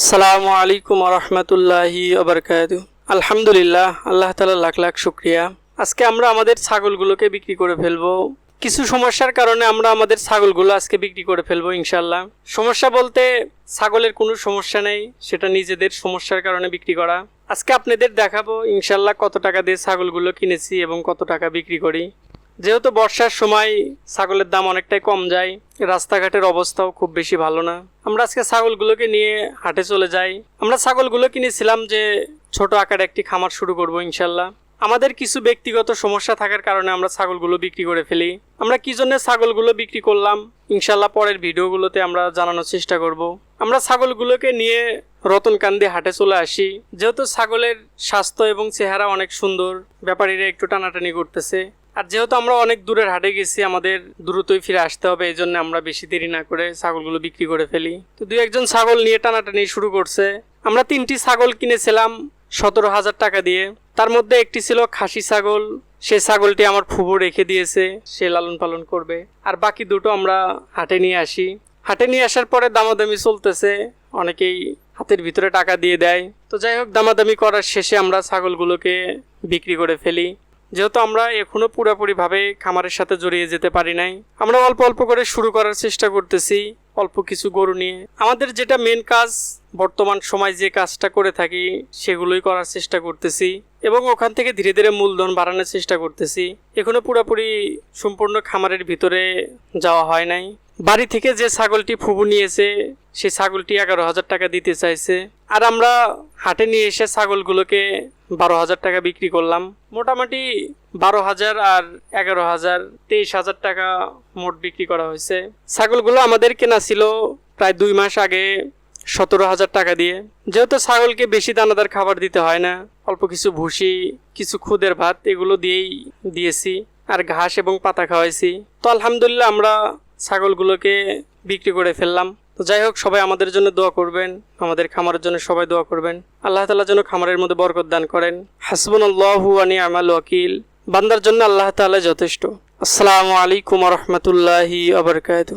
আসসালামু আলাইকুম রহমতুল্লাহি আবরকাত আলহামদুলিল্লাহ, আল্লাহ তালা লাখ লাখ শুক্রিয়া। আজকে আমরা আমাদের ছাগলগুলোকে বিক্রি করে ফেলব। কিছু সমস্যার কারণে আমরা আমাদের ছাগলগুলো আজকে বিক্রি করে ফেলব ইনশাল্লাহ সমস্যা বলতে ছাগলের কোনো সমস্যা নেই, সেটা নিজেদের সমস্যার কারণে বিক্রি করা। আজকে আপনাদের দেখাবো ইনশাল্লাহ কত টাকা দিয়ে ছাগলগুলো কিনেছি এবং কত টাকা বিক্রি করি। যেহেতু বর্ষার সময় ছাগলের দাম অনেকটাই কম যায়, রাস্তাঘাটের অবস্থাও খুব বেশি ভালো না। আমরা আজকে ছাগলগুলোকে নিয়ে হাটে চলে যাই। আমরা ছাগলগুলো কিনেছিলাম যে ছোট আকারে একটি খামার শুরু করব ইনশাল্লাহ। আমাদের কিছু ব্যক্তিগত সমস্যা থাকার কারণে আমরা ছাগলগুলো বিক্রি করে ফেলি। আমরা কি জন্য ছাগলগুলো বিক্রি করলাম, ইনশাল্লাহ পরের ভিডিওগুলোতে আমরা জানানোর চেষ্টা করব। আমরা ছাগলগুলোকে নিয়ে রতনকান্দি হাটে চলে আসি। যেহেতু ছাগলের স্বাস্থ্য এবং চেহারা অনেক সুন্দর, ব্যাপারীরা একটু টানাটানি করতেছে। আর যেহেতু আমরা অনেক দূরের হাটে গেছি, আমাদের দ্রুতই ফিরে আসতে হবে, এই জন্য আমরা বেশি দেরি না করে ছাগলগুলো বিক্রি করে ফেলি। তো দুই একজন ছাগল নিয়ে টানাটানি শুরু করছে। আমরা তিনটি ছাগল কিনেছিলাম সতেরো হাজার টাকা দিয়ে। তার মধ্যে একটি ছিল খাসি ছাগল। সে ছাগলটি আমার ফুবু রেখে দিয়েছে, সে লালন পালন করবে। আর বাকি দুটো আমরা হাটে নিয়ে আসি। হাটে নিয়ে আসার পরে দামাদামি চলতেছে, অনেকেই হাতের ভিতরে টাকা দিয়ে দেয়। তো যাই হোক, দামাদামি করার শেষে আমরা ছাগলগুলোকে বিক্রি করে ফেলি। যেহেতু আমরা এখনও পুরোপুরিভাবে খামারের সাথে জড়িয়ে যেতে পারি নাই, আমরা অল্প অল্প করে শুরু করার চেষ্টা করতেছি, অল্প কিছু গরু নিয়ে। আমাদের যেটা মেন কাজ, বর্তমান সময় যে কাজটা করে থাকি, সেগুলোই করার চেষ্টা করতেছি এবং ওখান থেকে ধীরে ধীরে মূলধন বাড়ানোর চেষ্টা করতেছি। এখনও পুরোপুরি সম্পূর্ণ খামারের ভিতরে যাওয়া হয় নাই। বাড়ি থেকে যে ছাগলটি ফুবু নিয়েছে, সেই ছাগলটি এগারো হাজার টাকা দিতে চাইছে। আর আমরা হাটে নিয়ে এসে ছাগলগুলোকে বারো হাজার টাকা বিক্রি করলাম। মোটামুটি বারো হাজার আর এগারো হাজার, তেইশ হাজার টাকা মোট বিক্রি করা হয়েছে। ছাগলগুলো আমাদের কেনা ছিল প্রায় দুই মাস আগে সতেরো হাজার টাকা দিয়ে। যেহেতু ছাগলকে বেশি দানাদার খাবার দিতে হয় না, অল্প কিছু ভুসি, কিছু খুদের ভাত এগুলো দিয়েই দিয়েছি আর ঘাস এবং পাতা খাওয়াইছি। তো আলহামদুলিল্লাহ আমরা ছাগলগুলোকে বিক্রি করে ফেললাম। তো যাই হোক, সবাই আমাদের জন্য দোয়া করবেন। আমাদের খামারের জন্য সবাই দোয়া করবেন। আল্লাহ তালা যেন খামারের মধ্যে বরকত দান করেন। হাসবুন আল্লাহু আমাল ওয়াকিল। বান্দার জন্য আল্লাহ তালা যথেষ্ট। আসসালামু আলাইকুম রহমতুল্লাহি আবরকাত